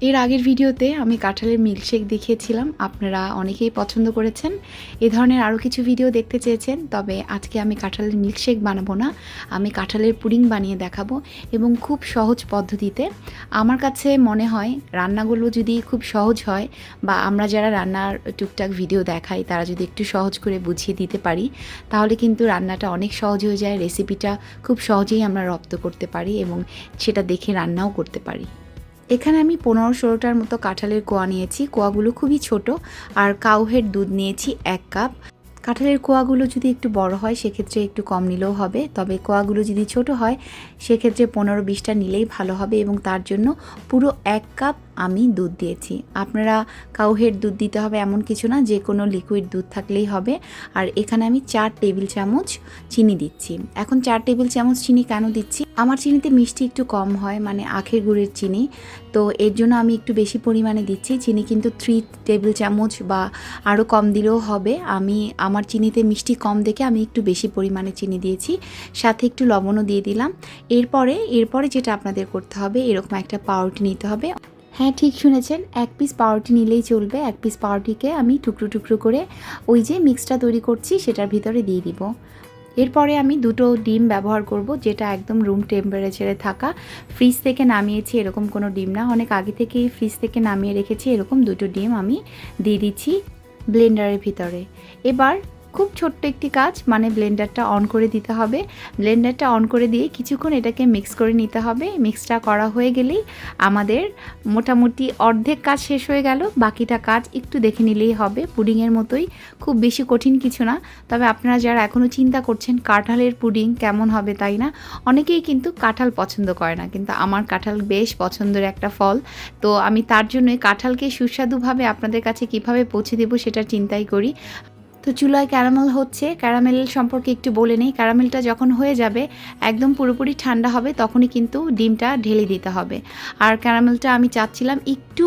এর আগের ভিডিওতে আমি কাঁঠালের মিল্কশেক দেখিয়েছিলাম। আপনারা অনেকেই পছন্দ করেছেন। এ ধরনের আরও কিছু ভিডিও দেখতে চেয়েছেন, তবে আজকে আমি কাঁঠালের মিল্কশেক বানাবো না। আমি কাঁঠালের পুডিং বানিয়ে দেখাবো এবং খুব সহজ পদ্ধতিতে। আমার কাছে মনে হয়, রান্নাগুলো যদি খুব সহজ হয় বা আমরা যারা রান্নার টুকটাক ভিডিও দেখাই, তারা যদি একটু সহজ করে বুঝিয়ে দিতে পারি, তাহলে কিন্তু রান্নাটা অনেক সহজ হয়ে যায়। রেসিপিটা খুব সহজেই আমরা রপ্ত করতে পারি এবং সেটা দেখে রান্নাও করতে পারি। এখানে আমি পনেরো ষোলোটার মতো কাঁঠালের কোয়া নিয়েছি। কোয়াগুলো খুবই ছোট। আর কাউহের দুধ নিয়েছি এক কাপ। কাঁঠালের কোয়াগুলো যদি একটু বড় হয়, সেক্ষেত্রে একটু কম নিলেও হবে। তবে কোয়াগুলো যদি ছোট হয়, সেক্ষেত্রে পনেরো বিশটা নিলেই ভালো হবে এবং তার জন্য পুরো এক কাপ আমি দুধ দিয়েছি। আপনারা কাউহের দুধ দিতে হবে এমন কিছু না, যে কোনো লিকুইড দুধ থাকলেই হবে। আর এখানে আমি চার টেবিল চামচ চিনি দিচ্ছি। এখন চার টেবিল চামচ চিনি কেন দিচ্ছি? আমার চিনিতে মিষ্টি একটু কম হয় মানে আখের গুড়ের চিনি। তো এর জন্য আমি একটু বেশি পরিমাণে দিচ্ছি। চিনি কিন্তু থ্রি টেবিল চামচ বা আরও কম দিলেও হবে। আমি আমার চিনিতে মিষ্টি কম দেখে আমি একটু বেশি পরিমাণে চিনি দিয়েছি, সাথে একটু লবণও দিয়ে দিলাম। এরপরে এরপরে যেটা আপনাদের করতে হবে, এরকম একটা পাউরুটি নিতে হবে। হ্যাঁ ঠিক শুনেছেন, এক পিস পাউরুটি নিলেই চলবে, এক পিস পাউরুটিকে আমি টুকরো টুকরো করে ওই যে মিক্সটা তৈরি করছি, সেটার ভিতরে দিয়ে দিব। এরপরে আমি দুটো ডিম ব্যবহার করব, যেটা একদম রুম টেম্পারেচারে থাকা। ফ্রিজ থেকে নামিয়েছি, এরকম কোনো ডিম না। অনেক আগে থেকেই ফ্রিজ থেকে নামিয়ে রেখেছি, এরকম দুটো ডিম আমি দিয়ে দিচ্ছি। ব্লেন্ডারের ভিতরে। এবার খুব ছোট্ট একটি কাজ মানে ব্লেন্ডারটা অন করে দিতে হবে। ব্লেন্ডারটা অন করে দিয়ে কিছুক্ষণ এটাকে মিক্স করে নিতে হবে। মিক্সটা করা হয়ে গেলেই আমাদের মোটামুটি অর্ধেক কাজ শেষ হয়ে গেল। বাকিটা কাজ একটু দেখে নিলেই হবে। পুডিংয়ের মতোই। খুব বেশি কঠিন কিছু না। তবে আপনারা যারা এখনও চিন্তা করছেন কাঁঠালের পুডিং কেমন হবে তাই না, অনেকেই কিন্তু কাঁঠাল পছন্দ করে না। কিন্তু আমার কাঁঠাল বেশ পছন্দের একটা ফল। তো আমি তার জন্যই কাঁঠালকে সুস্বাদুভাবে আপনাদের কাছে কীভাবে পৌঁছে দেবো সেটা চিন্তাই করি। তো চুলায় ক্যারামেল হচ্ছে। ক্যারামেল সম্পর্কে একটু বলে নেই। ক্যারামেলটা যখন হয়ে যাবে, একদম পুরোপুরি ঠান্ডা হবে, তখনই কিন্তু ডিমটা ঢেলে দিতে হবে। আর ক্যারামেলটা আমি চাচ্ছিলাম একটু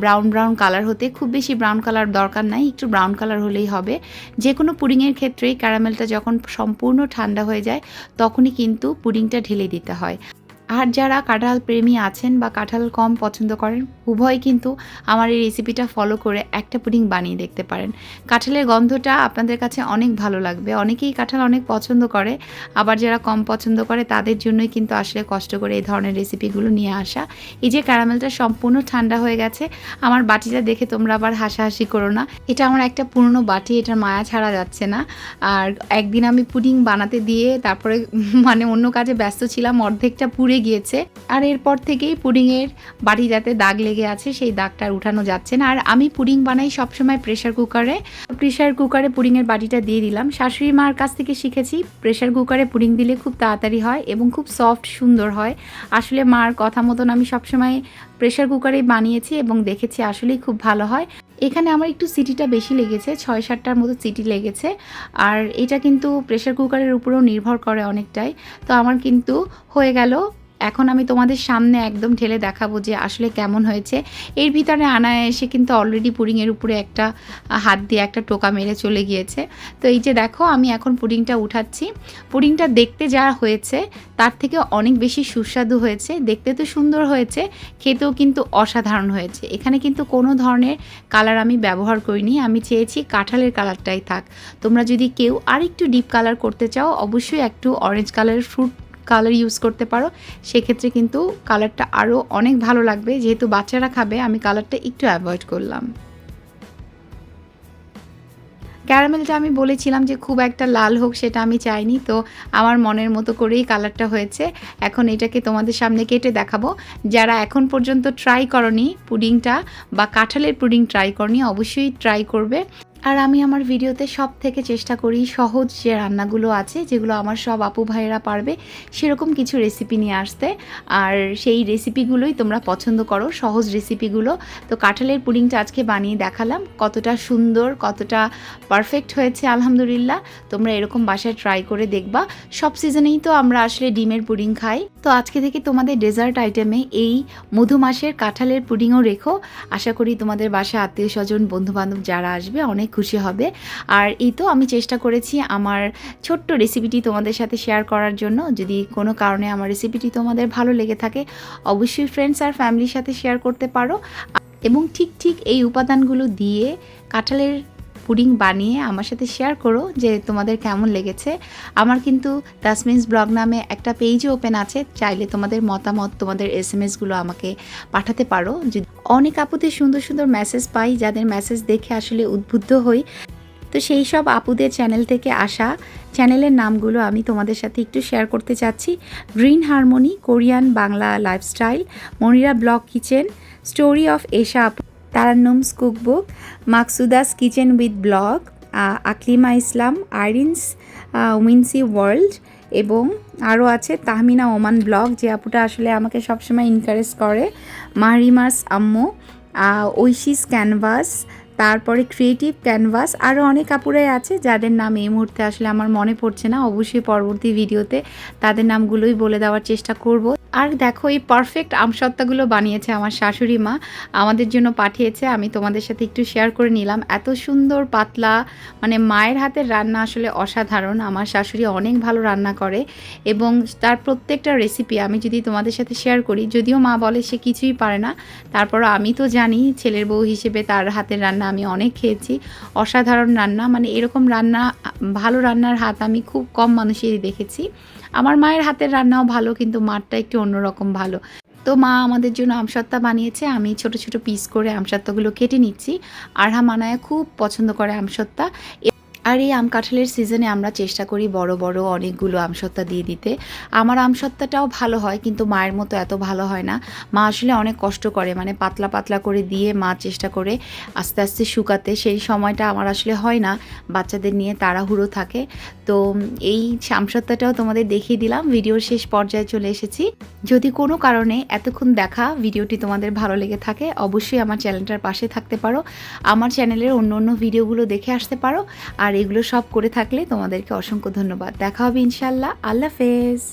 ব্রাউন ব্রাউন কালার হতে। খুব বেশি ব্রাউন কালার দরকার নাই, একটু ব্রাউন কালার হলেই হবে। যে কোনো পুডিংয়ের ক্ষেত্রেই ক্যারামেলটা যখন সম্পূর্ণ ঠান্ডা হয়ে যায়, তখনই কিন্তু পুডিংটা ঢেলে দিতে হয়। আর যারা কাঁঠাল প্রেমী আছেন বা কাঁঠাল কম পছন্দ করেন, উভয় কিন্তু আমার এই রেসিপিটা ফলো করে একটা পুডিং বানিয়ে দেখতে পারেন। কাঁঠালের গন্ধটা আপনাদের কাছে অনেক ভালো লাগবে। অনেকেই কাঁঠাল অনেক পছন্দ করে, আবার যারা কম পছন্দ করে তাদের জন্যই কিন্তু আসলে কষ্ট করে এই ধরনের রেসিপিগুলো নিয়ে আসা। এই যে ক্যারামেলটা সম্পূর্ণ ঠান্ডা হয়ে গেছে, আমার বাটিটা দেখে তোমরা আবার হাসাহাসি করো না। এটা আমার একটা পুরনো বাটি, এটার মায়া ছাড়া যাচ্ছে না। আর একদিন আমি পুডিং বানাতে দিয়ে তারপরে মানে অন্য কাজে ব্যস্ত ছিলাম, অর্ধেকটা পুড়ে গিয়েছে। আর এরপর থেকেই পুডিংয়ের বাড়ি বাটিটাতে দাগ লেগে আছে, সেই দাগটা উঠানো যাচ্ছে না। আর আমি পুডিং বানাই সবসময় প্রেশার কুকারে প্রেশার কুকারে পুডিংয়ের বাটিটা দিয়ে দিলাম। শাশুড়ি মার কাছ থেকে শিখেছি প্রেশার কুকারে পুডিং দিলে খুব তাড়াতাড়ি হয় এবং খুব সফট সুন্দর হয়। আসলে মার কথা মতন আমি সবসময় প্রেশার কুকারেই বানিয়েছি এবং দেখেছি আসলেই খুব ভালো হয়। এখানে আমার একটু সিটিটা বেশি লেগেছে ছয় সাতটার মতো সিটি লেগেছে। আর এটা কিন্তু প্রেশার কুকারের উপরেও নির্ভর করে অনেকটাই। তো আমার কিন্তু হয়ে গেল এখন আমি তোমাদের সামনে একদম ঢেলে দেখাবো যে আসলে কেমন হয়েছে। এর ভিতরে আনা এসে কিন্তু অলরেডি পুডিংয়ের উপরে একটা হাত দিয়ে একটা টোকা মেরে চলে গিয়েছে। তো এই যে দেখো, আমি এখন পুডিংটা উঠাচ্ছি। পুডিংটা দেখতে যা হয়েছে, তার থেকে অনেক বেশি সুস্বাদু হয়েছে। দেখতে তো সুন্দর হয়েছে, খেতেও কিন্তু অসাধারণ হয়েছে। এখানে কিন্তু কোনো ধরনের কালার আমি ব্যবহার করিনি, আমি চেয়েছি কাঁঠালের কালারটাই থাক। তোমরা যদি কেউ আর একটু ডিপ কালার করতে চাও, অবশ্যই একটু অরেঞ্জ কালারের ফ্রুট কালার ইউজ করতে পারো, সেক্ষেত্রে কিন্তু কালারটা আরও অনেক ভালো লাগবে। যেহেতু বাচ্চারা খাবে, আমি কালারটা একটু অ্যাভয়েড করলাম। ক্যারামেলটা আমি বলেছিলাম যে, খুব একটা লাল হোক সেটা আমি চাইনি, তো আমার মনের মতো করেই কালারটা হয়েছে। এখন এটাকে তোমাদের সামনে কেটে দেখাবো। যারা এখন পর্যন্ত ট্রাই করনি পুডিংটা বা কাঁঠালের পুডিং ট্রাই করনি, অবশ্যই ট্রাই করবে। আর আমি আমার ভিডিওতে সব থেকে চেষ্টা করি সহজ যে রান্নাগুলো আছে, যেগুলো আমার সব আপু ভাইয়েরা পারবে, সেরকম কিছু রেসিপি নিয়ে আসতে। আর সেই রেসিপিগুলোই তোমরা পছন্দ করো, সহজ রেসিপিগুলো তো কাঁঠালের পুডিংটা আজকে বানিয়ে দেখালাম, কতটা সুন্দর, কতটা পারফেক্ট হয়েছে, আলহামদুলিল্লাহ। তোমরা এরকম বাসায় ট্রাই করে দেখবা। সব সিজনেই তো আমরা আসলে ডিমের পুডিং খাই। তো আজকে থেকে তোমাদের ডেজার্ট আইটেমে এই মধু মাসের কাঁঠালের পুডিংও রেখো। আশা করি তোমাদের বাসায় আত্মীয় স্বজন, বন্ধুবান্ধব যারা আসবে অনেক খুশি হবে। আর এই তো আমি চেষ্টা করেছি আমার ছোট্ট রেসিপিটি তোমাদের সাথে শেয়ার করার জন্য। যদি কোনো কারণে আমার রেসিপিটি তোমাদের ভালো লেগে থাকে, অবশ্যই ফ্রেন্ডস আর ফ্যামিলির সাথে শেয়ার করতে পারো। এবং ঠিক ঠিক এই উপাদানগুলো দিয়ে কাঁঠালের পুডিং বানিয়ে আমার সাথে শেয়ার করো যে তোমাদের কেমন লেগেছে। আমার কিন্তু তাসমিনস ব্লগ নামে একটা পেজও ওপেন আছে, চাইলে তোমাদের মতামত, তোমাদের এস এম এসগুলো আমাকে পাঠাতে পারো। অনেক আপুদের সুন্দর সুন্দর মেসেজ পাই, যাদের মেসেজ দেখে আসলে উদ্বুদ্ধ হই। তো সেই সব আপুদের চ্যানেল থেকে আসা চ্যানেলের নামগুলো আমি তোমাদের সাথে একটু শেয়ার করতে চাচ্ছি। Green harmony Korean Bangla lifestyle Monira blog kitchen story of Esha আপু। Tarannum's cookbook, Maksuda's kitchen with blog Aklima Islam Irene's whimsy world এবং আরও আছে তাহমিনা ওমান ব্লগ, যে আপুটা আসলে আমাকে সবসময় ইনকারেজ করে। মাহরিমাস আম্মু ঐশিস ক্যানভাস, তারপরে ক্রিয়েটিভ ক্যানভাস, আরও অনেক কাপুরাই আছে যাদের নাম এই মুহূর্তে আসলে আমার মনে পড়ছে না। অবশ্যই পরবর্তী ভিডিওতে তাদের নামগুলোই বলে দেওয়ার চেষ্টা করব। আর দেখো, এই পারফেক্ট আমসত্ত্বাগুলো বানিয়েছে আমার শাশুড়ি মা। আমাদের জন্য পাঠিয়েছে, আমি তোমাদের সাথে একটু শেয়ার করে নিলাম। এত সুন্দর, পাতলা মানে মায়ের হাতের রান্না আসলে অসাধারণ। আমার শাশুড়ি অনেক ভালো রান্না করে এবং তার প্রত্যেকটা রেসিপি আমি যদি তোমাদের সাথে শেয়ার করি, যদিও মা বলে সে কিছুই পারে না, তারপর আমি তো জানি ছেলের বউ হিসেবে তার হাতের রান্না আমি অনেক খেয়েছি। অসাধারণ রান্না মানে এরকম রান্না, ভালো রান্নার হাত আমি খুব কম মানুষেরই দেখেছি। আমার মায়ের হাতের রান্নাও ভালো, কিন্তু মারটা একটু অন্যরকম ভালো। তো মা আমাদের জন্য আমসত্ত্বা বানিয়েছে, আমি ছোট ছোট পিস করে আমসত্তাগুলো কেটে নিচ্ছি। আরহা মানায়া খুব পছন্দ করে আমসত্ত্বা। আর এই আম কাঁঠালের সিজনে আমরা চেষ্টা করি বড় বড় অনেকগুলো আমসত্তা দিয়ে দিতে। আমার আমসত্ত্বাটাও ভালো হয়, কিন্তু মায়ের মতো এত ভালো হয় না। মা আসলে অনেক কষ্ট করে মানে পাতলা পাতলা করে দিয়ে মা চেষ্টা করে আস্তে আস্তে শুকাতে। সেই সময়টা আমার আসলে হয় না, বাচ্চাদের নিয়ে তাড়াহুড়ো থাকে। তো এই আমসত্ত্বাটাও তোমাদের দেখিয়ে দিলাম, ভিডিওর শেষ পর্যায়ে চলে এসেছি। যদি কোনো কারণে এতক্ষণ দেখা ভিডিওটি তোমাদের ভালো লেগে থাকে, অবশ্যই আমার চ্যানেলটার পাশে থাকতে পারো। আমার চ্যানেলের অন্য অন্য ভিডিওগুলো দেখে আসতে পারো। আর এগুলো সব করে থাকলে তোমাদেরকে অসংখ্য ধন্যবাদ। দেখা হবে ইনশাল্লাহ। আল্লাহ হাফেজ।